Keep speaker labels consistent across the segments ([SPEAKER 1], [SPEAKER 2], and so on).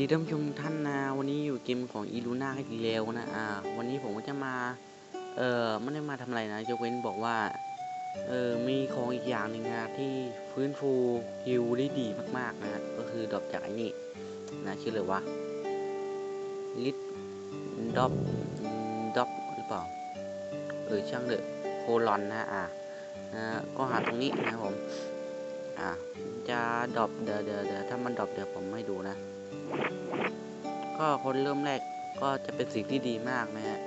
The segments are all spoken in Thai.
[SPEAKER 1] ดีท่านผู้ชมท่านนะวันนี้อยู่เกมของอีลูน่าอีแล้วนะอ่าวันนี้ผมก็จะมาเอ่อไม่ได้มาทำอะไรนะยกเว้นบอกว่าเออมีของอีกอย่างหนึ่งนะที่ฟื้นฟูฮิวได้ดีมากๆนะก็คือดอปจากไอ้นี่นะชื่อเลยว่าลิดดอปดอปหรือเปล่าเออช่างเถอะโคลอนนะอ่านะก็หาตรงนี้นะผมอ่าจะดอปเดี๋ยวเดี๋ยวเดี๋ยวถ้ามันดอปเดี๋ยวผมให้ดูนะ ก็คนเริ่มแรกก็จะเป็นสิ่งที่ดีมากนะฮะ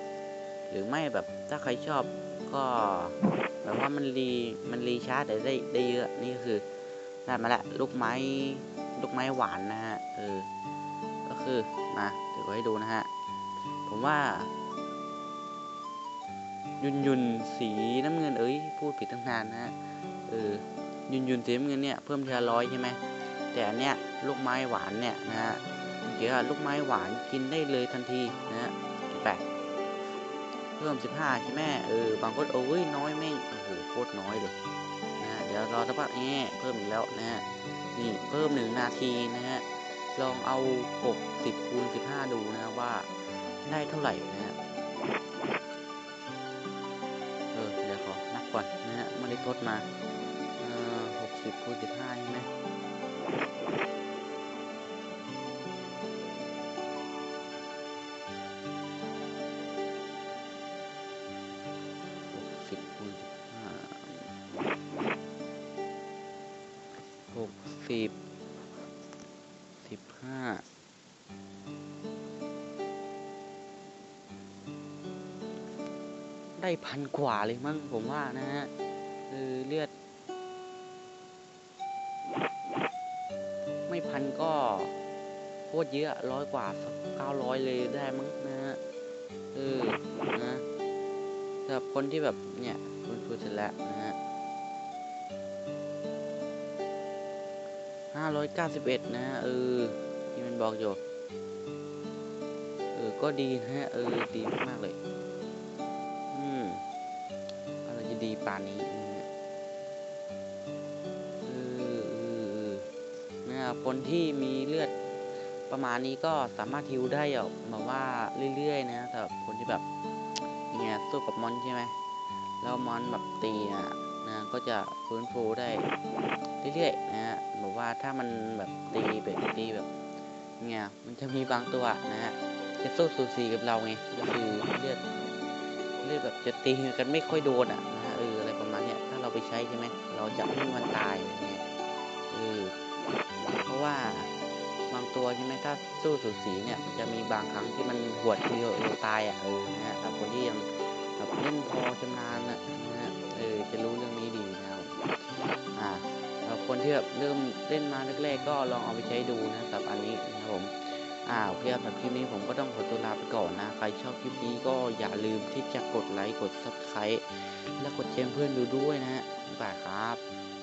[SPEAKER 1] หรือไม่แบบถ้าใครชอบก็แบบว่ามันรีมันรีชาร์จได้ได้ได้เยอะนี่คือได้มาละลูกไม้ลูกไม้หวานนะฮะเออก็คือมาเดี๋ยวไว้ให้ดูนะฮะผมว่า ยุนยุนสีน้ำเงินเอ้ยพูดผิดตั้งนานนะฮะเออยุนยุนสีน้ำเงินเนี่ยเพิ่มทีละร้อยใช่ไหม แต่อันเนี้ยลูกไม้หวานเนี่ยนะฮะเดี๋ยวลูกไม้หวานกินได้เลยทันทีนะฮะเห็นปะเพิ่ม 15 ใช่ไหมเออบางคนโอ้ยน้อยแม่งโอ้โหโคตรน้อยเลยนะฮะเดี๋ยวรอสักพักแง่เพิ่มอีกแล้วนะฮะนี่เพิ่มหนึ่งนาทีนะฮะลองเอา 60คูณ15 ดูนะว่าได้เท่าไหร่นะฮะเออเดี๋ยวขอนับก่อนนะฮะไม่ได้ทดมาเออ60คูณ15ใช่ไหม หกสิบสิบห้าได้พันกว่าเลยมั้งผมว่านะฮะคือเลือด ไม่พันก็โคตรเยอะร้อยกว่าเก้าร้อยเลยได้มั้งนะฮะเออนะสำหรับคนที่แบบเนี่ยคุณครูเสร็จแล้วนะฮะ ห้าร้อยเก้าสิบเอ็ดนะเออที่มันบอกอยู่เออก็ดีนะฮะเออดีมากเลย อืมอะไรจะดีป่านนี้นะเออเออนะครับคนที่มีเลือดประมาณนี้ก็สามารถฮิวได้แบบว่าเรื่อยๆนะสำหรับคนที่แบบเนี่ยสู้กับมอนใช่ไหมแล้วมอนแบบตีอะ นะก็จะฟื้นฟูได้เรื่อยๆนะฮะบอกว่าถ้ามันแบบตีแบบตีแบบเนี่ยมันจะมีบางตัวนะฮะจะสู้สูสีกับเราไงก็คือเลือดเลือดแบบจะตีกันไม่ค่อยโดนอะนะฮะเอออะไรประมาณเนี้ยถ้าเราไปใช้ใช่ไหมเราจะไม่มันตายอะไรเงี้ยเออเพราะว่าบางตัวใช่ไหมถ้าสู้สูสีเนี่ยมันจะมีบางครั้งที่มันหวดทีเดียวเราตายอะเออนะฮะแต่คนที่ยังแบบเล่นพอชำนาญนะ ที่แบบเริ่มเล่นมาแรกๆก็ลองเอาไปใช้ดูนะสำหรับอันนี้นะครับผมอ่าโอเคครับสำหรับคลิปนี้ผมก็ต้องขอตัวลาไปก่อนนะ ใครชอบคลิปนี้ก็อย่าลืมที่จะกดไลค์กดซับสไครต์และกดแชร์เพื่อนดูด้วยนะฮะบ๊ายบายครับ